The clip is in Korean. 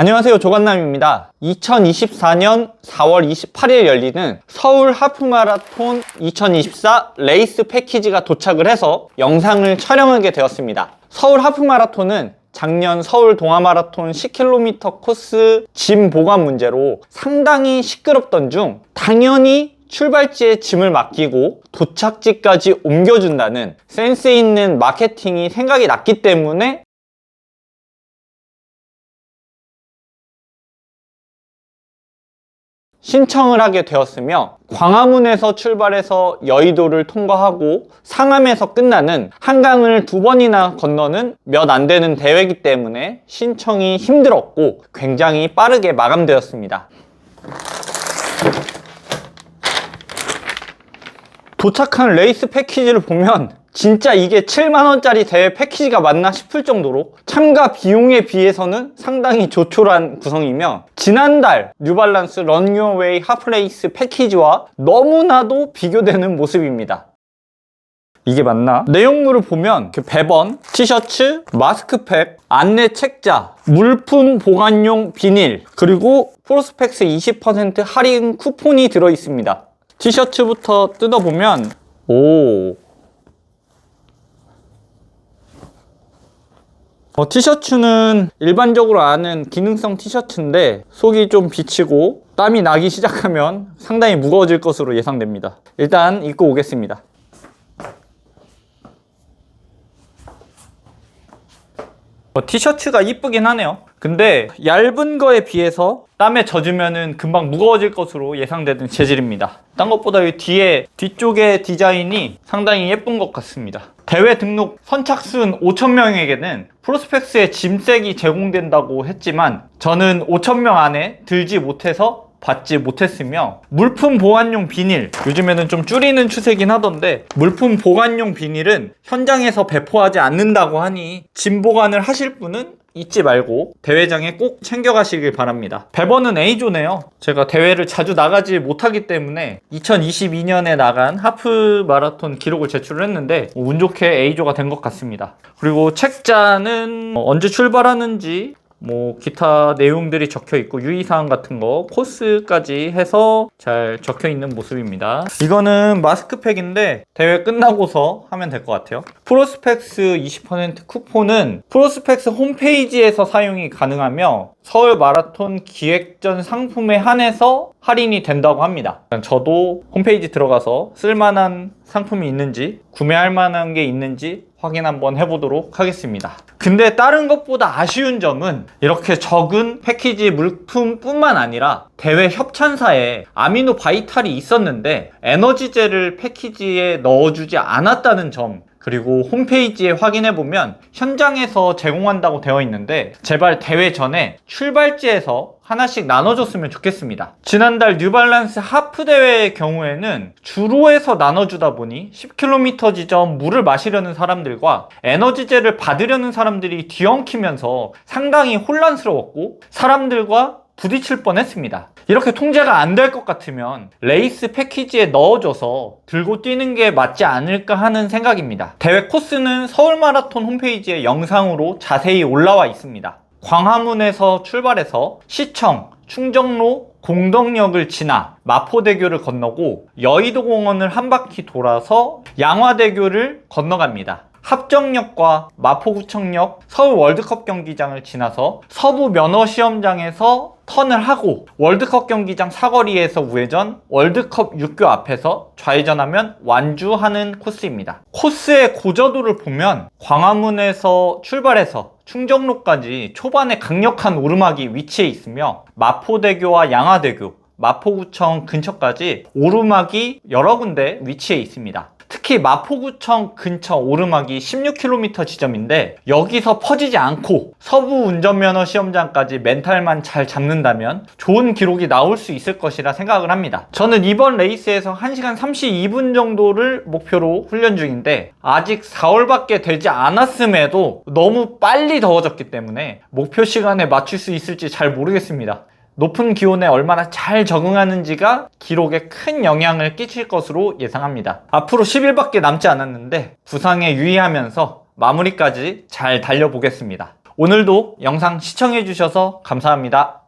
안녕하세요. 조간남입니다. 2024년 4월 28일 열리는 서울 하프마라톤 2024 레이스 패키지가 도착을 해서 영상을 촬영하게 되었습니다. 서울 하프마라톤은 작년 서울 동아마라톤 10km 코스 짐 보관 문제로 상당히 시끄럽던 중 당연히 출발지에 짐을 맡기고 도착지까지 옮겨준다는 센스 있는 마케팅이 생각이 났기 때문에 신청을 하게 되었으며 광화문에서 출발해서 여의도를 통과하고 상암에서 끝나는 한강을 두 번이나 건너는 몇 안 되는 대회이기 때문에 신청이 힘들었고 굉장히 빠르게 마감되었습니다. 도착한 레이스 패키지를 보면 진짜 이게 7만원짜리 대회 패키지가 맞나 싶을 정도로 참가 비용에 비해서는 상당히 조촐한 구성이며 지난달 뉴발란스 런유어웨이 하프레이스 패키지와 너무나도 비교되는 모습입니다. 이게 맞나? 내용물을 보면 그 배번, 티셔츠, 마스크팩, 안내 책자, 물품 보관용 비닐, 그리고 프로스펙스 20% 할인 쿠폰이 들어 있습니다. 티셔츠부터 뜯어보면 오 어, 티셔츠는 일반적으로 아는 기능성 티셔츠인데 속이 좀 비치고 땀이 나기 시작하면 상당히 무거워질 것으로 예상됩니다. 일단 입고 오겠습니다. 어, 티셔츠가 이쁘긴 하네요. 근데 얇은 거에 비해서 땀에 젖으면 금방 무거워질 것으로 예상되는 재질입니다. 딴 것보다 이 뒤에 뒤쪽의 디자인이 상당히 예쁜 것 같습니다. 대회 등록 선착순 5,000명에게는 프로스펙스의 짐색이 제공된다고 했지만 저는 5,000명 안에 들지 못해서 받지 못했으며 물품 보관용 비닐 요즘에는 좀 줄이는 추세긴 하던데 물품 보관용 비닐은 현장에서 배포하지 않는다고 하니 짐 보관을 하실 분은 잊지 말고 대회장에 꼭 챙겨가시길 바랍니다. 배번은 A조네요. 제가 대회를 자주 나가지 못하기 때문에 2022년에 나간 하프 마라톤 기록을 제출을 했는데 운 좋게 A조가 된 것 같습니다. 그리고 책자는 언제 출발하는지 뭐 기타 내용들이 적혀 있고 유의사항 같은 거 코스까지 해서 잘 적혀 있는 모습입니다. 이거는 마스크팩인데 대회 끝나고서 하면 될 것 같아요. 프로스펙스 20% 쿠폰은 프로스펙스 홈페이지에서 사용이 가능하며 서울 마라톤 기획전 상품에 한해서 할인이 된다고 합니다. 저도 홈페이지 들어가서 쓸만한 상품이 있는지 구매할 만한 게 있는지 확인 한번 해보도록 하겠습니다. 근데 다른 것보다 아쉬운 점은 이렇게 적은 패키지 물품뿐만 아니라 대회 협찬사에 아미노 바이탈이 있었는데 에너지젤을 패키지에 넣어주지 않았다는 점 그리고 홈페이지에 확인해 보면 현장에서 제공한다고 되어 있는데 제발 대회 전에 출발지에서 하나씩 나눠줬으면 좋겠습니다. 지난달 뉴발란스 하프 대회의 경우에는 주로에서 나눠주다 보니 10km 지점 물을 마시려는 사람들과 에너지젤을 받으려는 사람들이 뒤엉키면서 상당히 혼란스러웠고 사람들과 부딪힐 뻔했습니다. 이렇게 통제가 안 될 것 같으면 레이스 패키지에 넣어줘서 들고 뛰는 게 맞지 않을까 하는 생각입니다. 대회 코스는 서울 마라톤 홈페이지에 영상으로 자세히 올라와 있습니다. 광화문에서 출발해서 시청, 충정로, 공덕역을 지나 마포대교를 건너고 여의도공원을 한 바퀴 돌아서 양화대교를 건너갑니다. 합정역과 마포구청역 서울 월드컵 경기장을 지나서 서부 면허 시험장에서 턴을 하고 월드컵 경기장 사거리에서 우회전 월드컵 육교 앞에서 좌회전하면 완주하는 코스입니다. 코스의 고저도를 보면 광화문에서 출발해서 충정로까지 초반에 강력한 오르막이 위치해 있으며 마포대교와 양화대교 마포구청 근처까지 오르막이 여러 군데 위치해 있습니다. 특히 마포구청 근처 오르막이 16km 지점인데 여기서 퍼지지 않고 서부 운전면허 시험장까지 멘탈만 잘 잡는다면 좋은 기록이 나올 수 있을 것이라 생각을 합니다. 저는 이번 레이스에서 1시간 32분 정도를 목표로 훈련 중인데 아직 4월밖에 되지 않았음에도 너무 빨리 더워졌기 때문에 목표 시간에 맞출 수 있을지 잘 모르겠습니다. 높은 기온에 얼마나 잘 적응하는지가 기록에 큰 영향을 끼칠 것으로 예상합니다. 앞으로 10일밖에 남지 않았는데 부상에 유의하면서 마무리까지 잘 달려보겠습니다. 오늘도 영상 시청해주셔서 감사합니다.